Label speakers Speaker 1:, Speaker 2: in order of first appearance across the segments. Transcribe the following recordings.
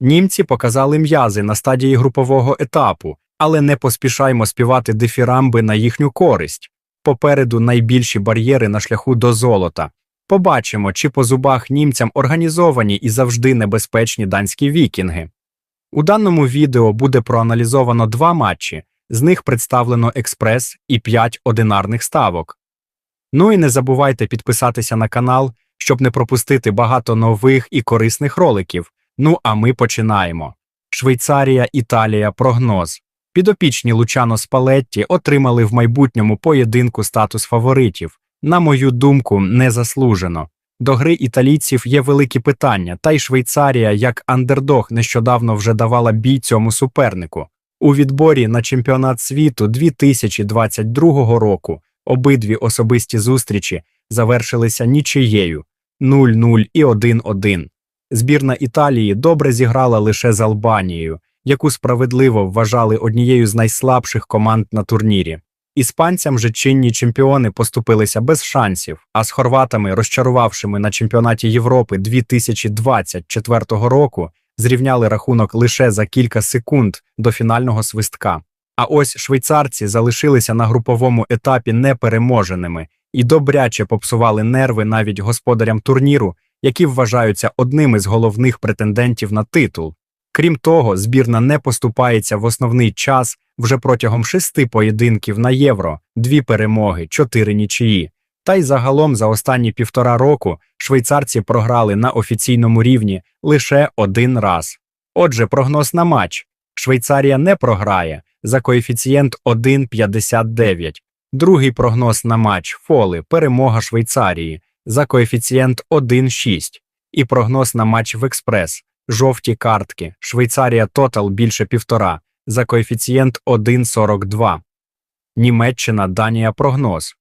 Speaker 1: Німці показали м'язи на стадії групового етапу, але не поспішаймо співати дифірамби на їхню користь. Попереду найбільші бар'єри на шляху до золота. Побачимо, чи по зубах німцям організовані і завжди небезпечні данські вікінги. У даному відео буде проаналізовано два матчі, з них представлено експрес і 5 одинарних ставок. Ну і не забувайте підписатися на канал, щоб не пропустити багато нових і корисних роликів. Ну а ми починаємо. Швейцарія, Італія, прогноз. Підопічні Лучано Спалетті отримали в майбутньому поєдинку статус фаворитів. На мою думку, незаслужено. До гри італійців є великі питання, та й Швейцарія, як андердог, нещодавно вже давала бій цьому супернику. У відборі на чемпіонат світу 2022 року обидві особисті зустрічі завершилися нічиєю 0-0 і 1-1. Збірна Італії добре зіграла лише з Албанією, яку справедливо вважали однією з найслабших команд на турнірі. Іспанцям же чинні чемпіони поступилися без шансів, а з хорватами, розчарувавшими на чемпіонаті Європи 2024 року, зрівняли рахунок лише за кілька секунд до фінального свистка. А ось швейцарці залишилися на груповому етапі непереможеними і добряче попсували нерви навіть господарям турніру, які вважаються одними з головних претендентів на титул. Крім того, збірна не поступається в основний час вже протягом шести поєдинків на євро, дві перемоги, чотири нічиї. Та й загалом за останні півтора року швейцарці програли на офіційному рівні лише один раз. Отже, прогноз на матч: Швейцарія не програє за коефіцієнт 1,59. Другий прогноз на матч Фоли перемога Швейцарії за коефіцієнт 1,6. І прогноз на матч в експрес жовті картки Швейцарія Тотал більше півтора за коефіцієнт 1,42. Німеччина Данія прогноз.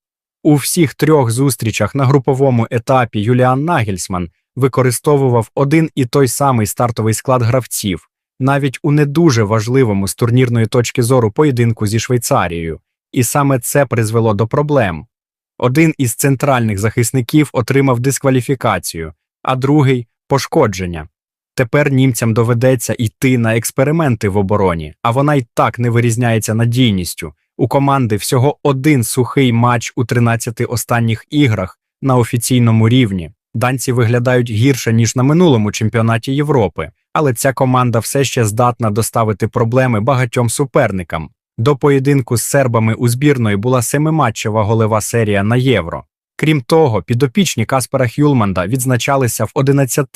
Speaker 1: У всіх трьох зустрічах на груповому етапі Юліан Нагельсман використовував один і той самий стартовий склад гравців, навіть у не дуже важливому з турнірної точки зору поєдинку зі Швейцарією, і саме це призвело до проблем. Один із центральних захисників отримав дискваліфікацію, а другий пошкодження. Тепер німцям доведеться йти на експерименти в обороні, а вона й так не вирізняється надійністю. У команди всього один сухий матч у 13 останніх іграх на офіційному рівні. Данці виглядають гірше, ніж на минулому чемпіонаті Європи, але ця команда все ще здатна доставити проблеми багатьом суперникам. До поєдинку з сербами у збірної була семиматчева голева серія на євро. Крім того, підопічні Каспера Хюлманда відзначалися в 11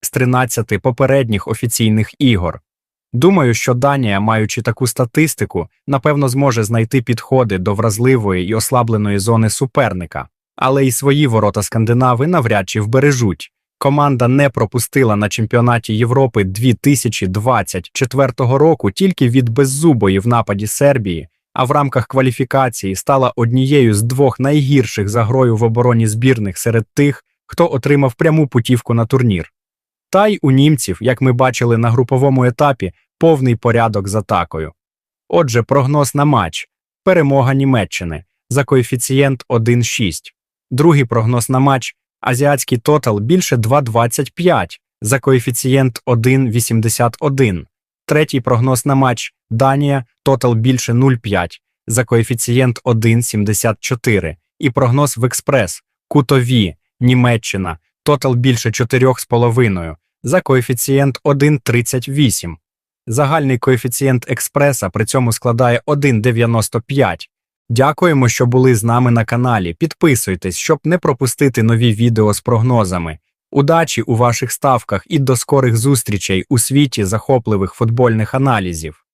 Speaker 1: з 13 попередніх офіційних ігор. Думаю, що Данія, маючи таку статистику, напевно зможе знайти підходи до вразливої і ослабленої зони суперника, але і свої ворота скандинави навряд чи вбережуть. Команда не пропустила на чемпіонаті Європи 2024 року тільки від беззубої в нападі Сербії, а в рамках кваліфікації стала однією з двох найгірших за грою в обороні збірних серед тих, хто отримав пряму путівку на турнір. Та й у німців, як ми бачили на груповому етапі, повний порядок з атакою. Отже, прогноз на матч перемога Німеччини за коефіцієнт 1,6. Другий прогноз на матч азіатський тотал більше 2,25 за коефіцієнт 1,81. Третій прогноз на матч Данія тотал більше 0,5 за коефіцієнт 1,74. І прогноз в експрес кутові Німеччина тотал більше 4,5 за коефіцієнт 1,38. Загальний коефіцієнт експреса при цьому складає 1,95. Дякуємо, що були з нами на каналі. Підписуйтесь, щоб не пропустити нові відео з прогнозами. Удачі у ваших ставках і до скорих зустрічей у світі захопливих футбольних аналізів.